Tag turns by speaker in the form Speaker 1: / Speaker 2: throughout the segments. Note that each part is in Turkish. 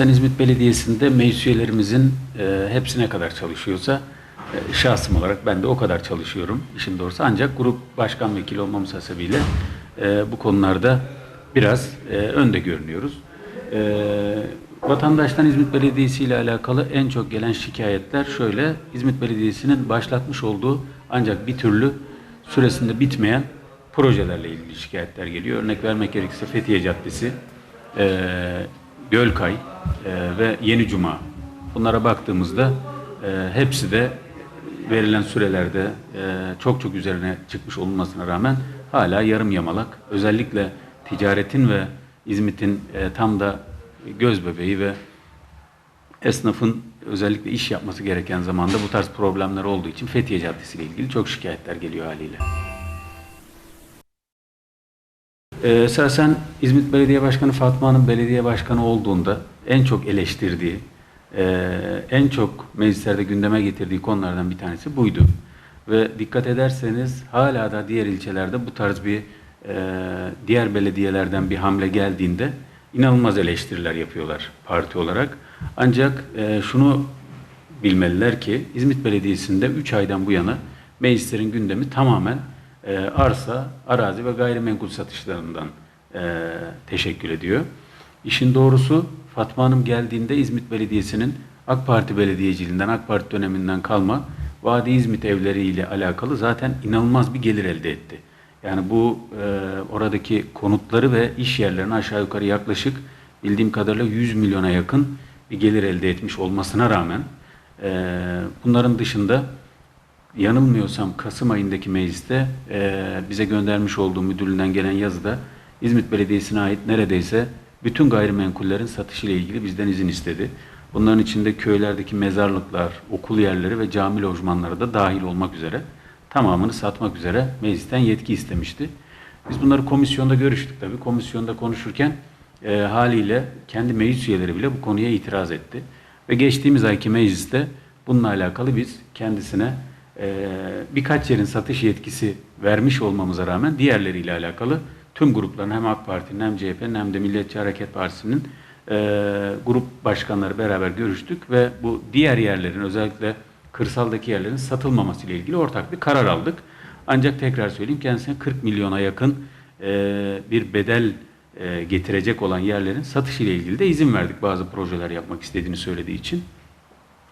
Speaker 1: şahsen İzmit Belediyesi'nde meclis üyelerimizin e, hepsine kadar çalışıyorsa e, şahsım olarak ben de o kadar çalışıyorum işin doğrusu. Ancak grup başkan vekili olmamız hasebiyle e, bu konularda biraz e, önde görünüyoruz. E, vatandaştan İzmit Belediyesi ile alakalı en çok gelen şikayetler şöyle. İzmit Belediyesi'nin başlatmış olduğu ancak bir türlü süresinde bitmeyen projelerle ilgili şikayetler geliyor. Örnek vermek gerekirse Fethiye Caddesi, e, Gölkay e, ve Yeni Cuma. Bunlara baktığımızda e, hepsi de verilen sürelerde e, çok çok üzerine çıkmış olmasına rağmen hala yarım yamalak. Özellikle ticaretin ve İzmit'in e, tam da göz bebeği ve esnafın özellikle iş yapması gereken zamanda bu tarz problemler olduğu için Fethiye Caddesi ile ilgili çok şikayetler geliyor haliyle. Ee, esasen İzmit Belediye Başkanı Fatma Hanım belediye başkanı olduğunda en çok eleştirdiği, e, en çok meclislerde gündeme getirdiği konulardan bir tanesi buydu. Ve dikkat ederseniz hala da diğer ilçelerde bu tarz bir e, diğer belediyelerden bir hamle geldiğinde inanılmaz eleştiriler yapıyorlar parti olarak. Ancak e, şunu bilmeliler ki İzmit Belediyesi'nde 3 aydan bu yana meclislerin gündemi tamamen e, arsa, arazi ve gayrimenkul satışlarından e, teşekkür ediyor. İşin doğrusu Fatma Hanım geldiğinde İzmit Belediyesi'nin AK Parti belediyeciliğinden, AK Parti döneminden kalma Vadi İzmit evleri ile alakalı zaten inanılmaz bir gelir elde etti. Yani bu e, oradaki konutları ve iş yerlerini aşağı yukarı yaklaşık bildiğim kadarıyla 100 milyona yakın bir gelir elde etmiş olmasına rağmen e, bunların dışında yanılmıyorsam Kasım ayındaki mecliste e, bize göndermiş olduğu müdürlüğünden gelen yazıda İzmit Belediyesi'ne ait neredeyse bütün gayrimenkullerin satışı ile ilgili bizden izin istedi. Bunların içinde köylerdeki mezarlıklar, okul yerleri ve cami lojmanları da dahil olmak üzere tamamını satmak üzere meclisten yetki istemişti. Biz bunları komisyonda görüştük tabii. Komisyonda konuşurken e, haliyle kendi meclis üyeleri bile bu konuya itiraz etti. Ve geçtiğimiz ayki mecliste bununla alakalı biz kendisine e, birkaç yerin satış yetkisi vermiş olmamıza rağmen diğerleriyle alakalı tüm grupların hem AK Parti'nin hem CHP'nin hem de Milliyetçi Hareket Partisi'nin e, grup başkanları beraber görüştük ve bu diğer yerlerin özellikle kırsaldaki yerlerin satılmaması ile ilgili ortak bir karar aldık. Ancak tekrar söyleyeyim kendisine 40 milyona yakın e, bir bedel e, getirecek olan yerlerin satışı ile ilgili de izin verdik bazı projeler yapmak istediğini söylediği için.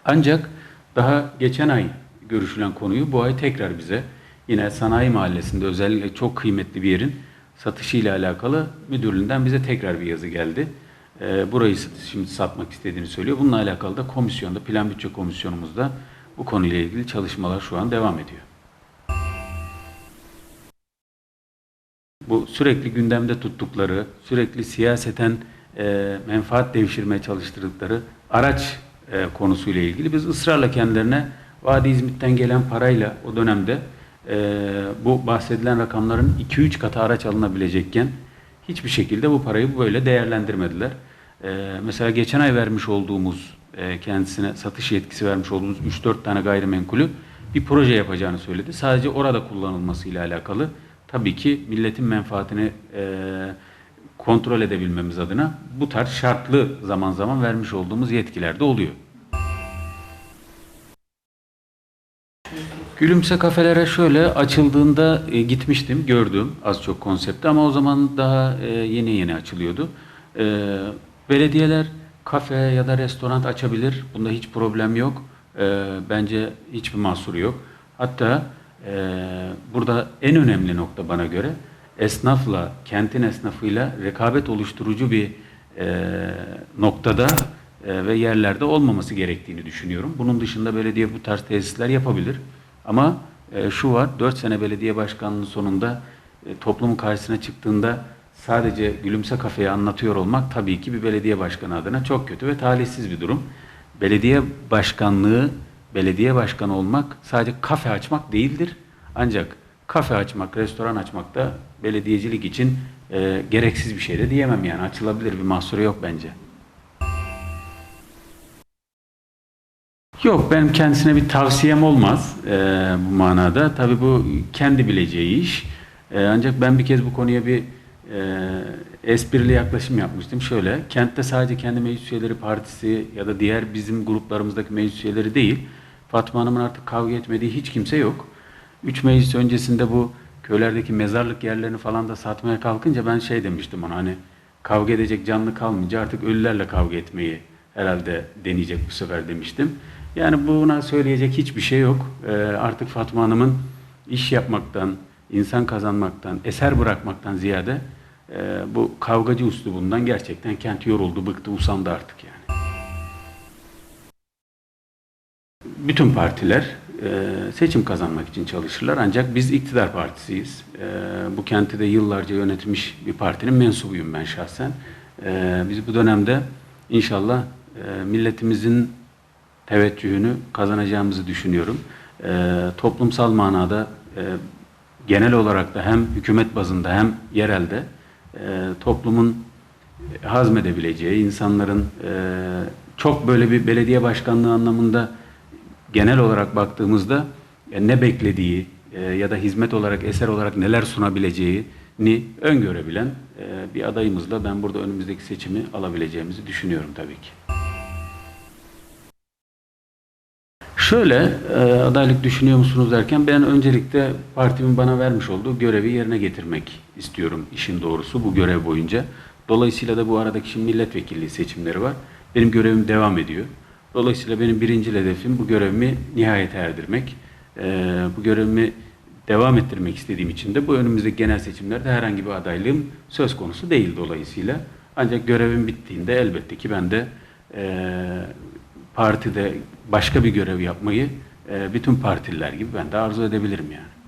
Speaker 1: Ancak daha geçen ay görüşülen konuyu bu ay tekrar bize yine sanayi mahallesinde özellikle çok kıymetli bir yerin satışı ile alakalı müdürlüğünden bize tekrar bir yazı geldi. Ee, burayı şimdi satmak istediğini söylüyor. Bununla alakalı da komisyonda, plan bütçe komisyonumuzda bu konuyla ilgili çalışmalar şu an devam ediyor. Bu sürekli gündemde tuttukları, sürekli siyaseten e, menfaat devşirmeye çalıştırdıkları araç e, konusuyla ilgili biz ısrarla kendilerine Vadi İzmit'ten gelen parayla o dönemde e, bu bahsedilen rakamların 2-3 katı araç alınabilecekken hiçbir şekilde bu parayı böyle değerlendirmediler. E, mesela geçen ay vermiş olduğumuz e, kendisine satış yetkisi vermiş olduğumuz 3-4 tane gayrimenkulü bir proje yapacağını söyledi. Sadece orada kullanılmasıyla alakalı tabii ki milletin menfaatini e, kontrol edebilmemiz adına bu tarz şartlı zaman zaman vermiş olduğumuz yetkiler de oluyor. Gülümse kafelere şöyle açıldığında e, gitmiştim, gördüm az çok konsepti ama o zaman daha e, yeni yeni açılıyordu. E, belediyeler kafe ya da restoran açabilir. Bunda hiç problem yok. E, bence hiçbir mahsuru yok. Hatta e, burada en önemli nokta bana göre esnafla, kentin esnafıyla rekabet oluşturucu bir e, noktada e, ve yerlerde olmaması gerektiğini düşünüyorum. Bunun dışında belediye bu tarz tesisler yapabilir. Ama e, şu var, 4 sene belediye başkanlığı sonunda e, toplumun karşısına çıktığında sadece gülümse kafeyi anlatıyor olmak tabii ki bir belediye başkanı adına çok kötü ve talihsiz bir durum. Belediye başkanlığı, belediye başkanı olmak sadece kafe açmak değildir. Ancak kafe açmak, restoran açmak da belediyecilik için e, gereksiz bir şey de diyemem yani. Açılabilir bir mahsuru yok bence. Yok benim kendisine bir tavsiyem olmaz e, bu manada. Tabii bu kendi bileceği iş. E, ancak ben bir kez bu konuya bir e, esprili yaklaşım yapmıştım. Şöyle, kentte sadece kendi meclis üyeleri partisi ya da diğer bizim gruplarımızdaki meclis üyeleri değil, Fatma Hanım'ın artık kavga etmediği hiç kimse yok. Üç meclis öncesinde bu köylerdeki mezarlık yerlerini falan da satmaya kalkınca ben şey demiştim ona hani kavga edecek canlı kalmayınca artık ölülerle kavga etmeyi herhalde deneyecek bu sefer demiştim. Yani buna söyleyecek hiçbir şey yok. Ee, artık Fatma Hanım'ın iş yapmaktan, insan kazanmaktan, eser bırakmaktan ziyade e, bu kavgacı üslubundan gerçekten kent yoruldu, bıktı, usandı artık yani. Bütün partiler e, seçim kazanmak için çalışırlar ancak biz iktidar partisiyiz. E, bu kenti de yıllarca yönetmiş bir partinin mensubuyum ben şahsen. Biz bu dönemde inşallah milletimizin teveccühünü kazanacağımızı düşünüyorum. E, toplumsal manada e, genel olarak da hem hükümet bazında hem yerelde e, toplumun hazmedebileceği, insanların e, çok böyle bir belediye başkanlığı anlamında genel olarak baktığımızda e, ne beklediği e, ya da hizmet olarak, eser olarak neler sunabileceğini öngörebilen e, bir adayımızla ben burada önümüzdeki seçimi alabileceğimizi düşünüyorum tabii ki. Şöyle e, adaylık düşünüyor musunuz derken ben öncelikle partimin bana vermiş olduğu görevi yerine getirmek istiyorum işin doğrusu bu görev boyunca. Dolayısıyla da bu aradaki şimdi milletvekilliği seçimleri var. Benim görevim devam ediyor. Dolayısıyla benim birinci hedefim bu görevimi nihayete erdirmek. E, bu görevimi devam ettirmek istediğim için de bu önümüzdeki genel seçimlerde herhangi bir adaylığım söz konusu değil dolayısıyla. Ancak görevim bittiğinde elbette ki ben de e, partide başka bir görev yapmayı e, bütün partililer gibi ben de arzu edebilirim yani.